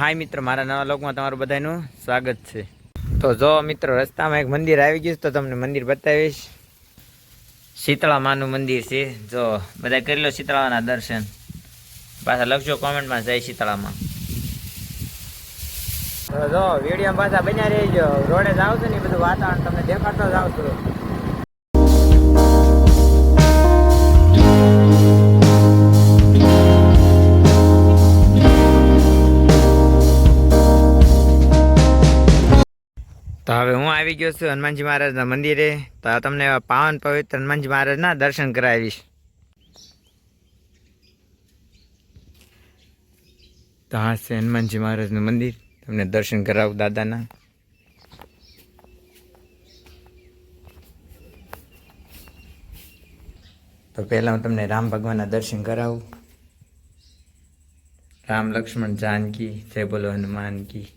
હાય મિત્ર, મારા નવા લોકમાં તમારું બધાનું સ્વાગત છે. તો જો મિત્રો, રસ્તામાં એક મંદિર આવી ગયું તો તમને મંદિર બતાવીશ. શીતળા માનું મંદિર છે. જો બધા કરી લો શીતળાના દર્શન. પાછા લખજો કોમેન્ટમાં, જય શીતળામાં. તો જો વીડિયો પાછા બન્યા રહી ગયો રોડે જાવ છો ને બધું વાતાવરણ તમને દેખાડતો જ છો. તો હવે હું આવી ગયો છું હનુમાનજી મહારાજના મંદિરે. તો તમને પાવન પવિત્ર હનુમાનજી મહારાજના દર્શન કરાવીશ. તો હા છે હનુમાનજી મહારાજનું મંદિર. તમને દર્શન કરાવું દાદાના. તો પહેલાં હું તમને રામ ભગવાનના દર્શન કરાવું. રામ લક્ષ્મણ જાનકી, જય બોલો હનુમાન કી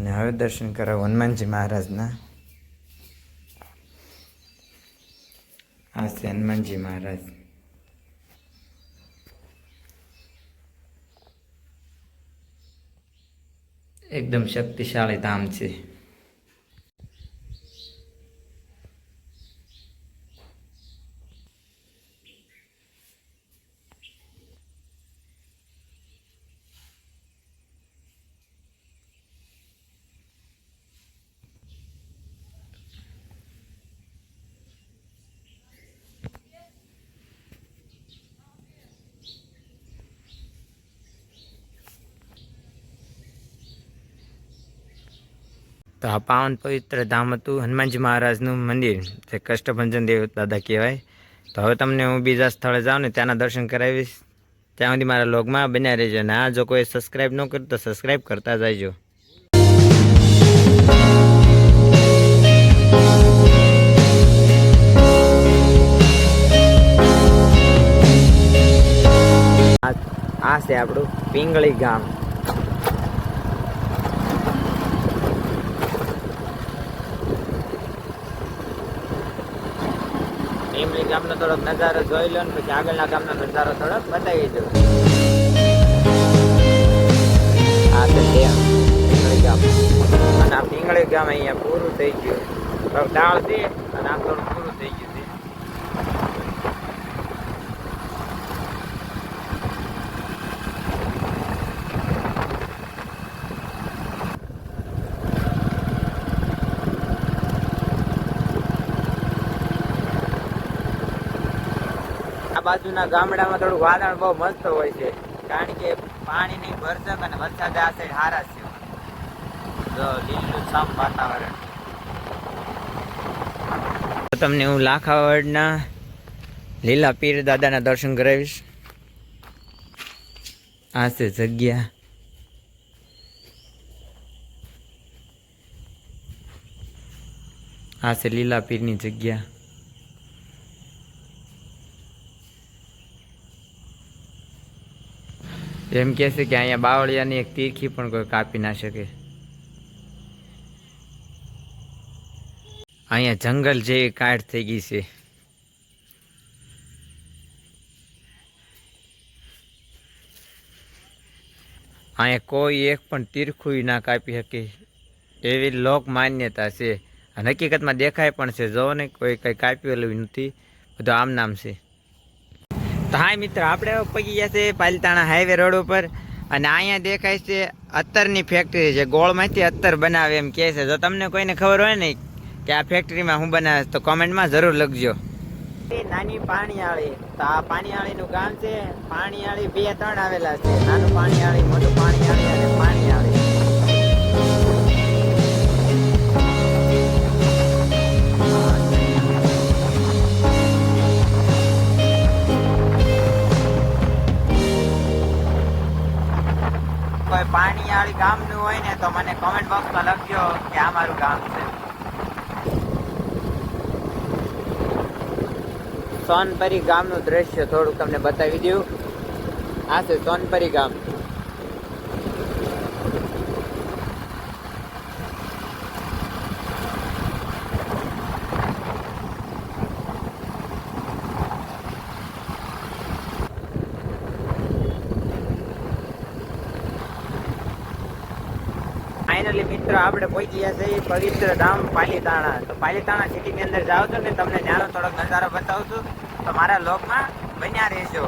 અને હવે દર્શન કરાવું હનુમાનજી મહારાજના. આ છે હનુમાનજી મહારાજ. એકદમ શક્તિશાળી ધામ છે. તો આ પાવન પવિત્ર ધામ હતું હનુમાનજી મહારાજનું મંદિર, જે કષ્ટભંજન દેવ દાદા કહેવાય. તો હવે તમને હું બીજા સ્થળે જાઉં ને ત્યાંના દર્શન કરાવીશ. ત્યાં સુધી મારા લોગમાં બન્યા રહેજો અને આ જો કોઈ સબસ્ક્રાઈબ ન કર્યું તો સબસ્ક્રાઈબ કરતા જાયજો. આ આ છે આપણું પિંગળી ગામ. પિંગળી ગામનો થોડોક નજારો જોઈ લો ને પછી આગળના ગામનો નજારો થોડોક બતાવી દો આ અને આ પિંગળી ગામ અહીંયા પૂરું થઈ ગયું. ડાળ છે, અને આ થોડું પૂરું થઈ ગયું છે આ બાજુના ગામડામાં થોડું વાતાવરણ બહુ મસ્ત હોય છે. કારણ કે પાણીની ભરસક અને વરસાદ આ સાઈડ હારા છે. તમને હું લાખાવડના લીલા પીર દાદાના દર્શન કરાવીશ. આ છે જગ્યા. આ છે લીલા પીરની જગ્યા. એમ કહે છે કે અહીંયા બાવળિયાની એક તીરખી પણ કોઈ કાપી ના શકે. અહીંયા જંગલ જેવી કાઢ થઈ ગઈ છે. અહીંયા કોઈ એક પણ તીરખું ના કાપી શકે. એવી લોક માન્યતા છે. અને હકીકતમાં દેખાય પણ છે. જો ને, કોઈ કંઈ કાપ્યું નથી. બધું આમ નામ છે. તો હાય મિત્ર, આપણે પગી ગયા છે પાલતાણા હાઈવે રોડ ઉપર અને અહીંયા દેખાય છે અત્તરની ફેક્ટરી છે. ગોળમાંથી અત્તર બનાવે એમ કહે છે. જો તમને કોઈને ખબર હોય ને કે આ ફેક્ટરીમાં હું બનાવે તો કોમેન્ટમાં જરૂર લખજો. નાની પાણીયાળી. તો આ પાણીયાળીનું ગામ છે. પાણીયાળી બે ત્રણ આવેલા છે. નાનું પાણીયાળી, મોટું પાણીયાળી અને પાણીયાળી. કોમેન્ટ બોક્સમાં લખજો કે આ મારું ગામ છે સોનપરી ગામનું દ્રશ્ય થોડુંક તમને બતાવી દઉં આ છે સોનપરી ગામ ફાઇનલી મિત્ર, આપણે પહોંચી ગયા છીએ પવિત્ર ધામ પાલીતાણા. તો પાલીતાણા સિટીની અંદર જાઓ છો ને તમને ત્યાંનો થોડોક નજારો બતાવું તો મારા લોકમાં બન્યા રહેજો.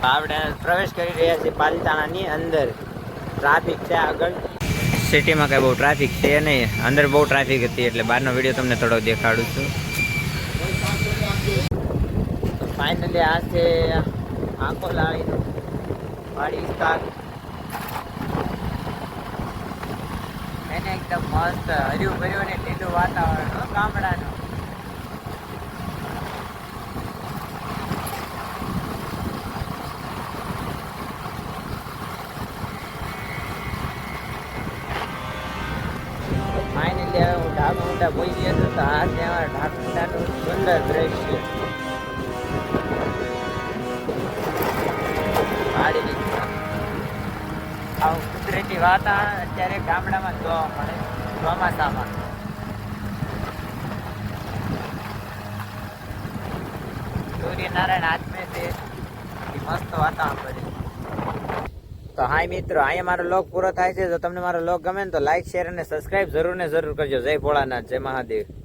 તો આપણે પ્રવેશ કરી રહ્યા છીએ પાલીતાણાની અંદર. ટ્રાફિક છે આગળ. સિટીમાં કઈ બહુ ટ્રાફિક છે નહીં. અંદર બહુ ટ્રાફિક હતી એટલે બહારનો વીડિયો તમને થોડો દેખાડું છું. ફાઇનલી આ છે આંખો લાવીનો વાડી વિસ્તાર. એને એકદમ મસ્ત હર્યું ભર્યું ને લીલું વાતાવરણ ગામડાનું. ફાઇનલી હવે હું ઢાકુંડા પહોંચી ગયો હતો તો આ છે અમારા ઢાકુંડાનું સુંદર દ્રશ્ય. વાડી આવું. કુદરતી વાતાવરણ અત્યારે ગામડામાં જોવા મળે, ચોમાસામાં. સૂર્યનારાયણ હાથમે છે મસ્ત વાતાવરણ કરે તો હાય મિત્રો, અહીંયા મારો લોગ પૂરો થાય છે. જો તમને મારો લોગ ગમે ને તો લાઈક શેર અને સબસ્ક્રાઈબ જરૂર ને જરૂર કરજો. જય ભોળાનાથ, જય મહાદેવ.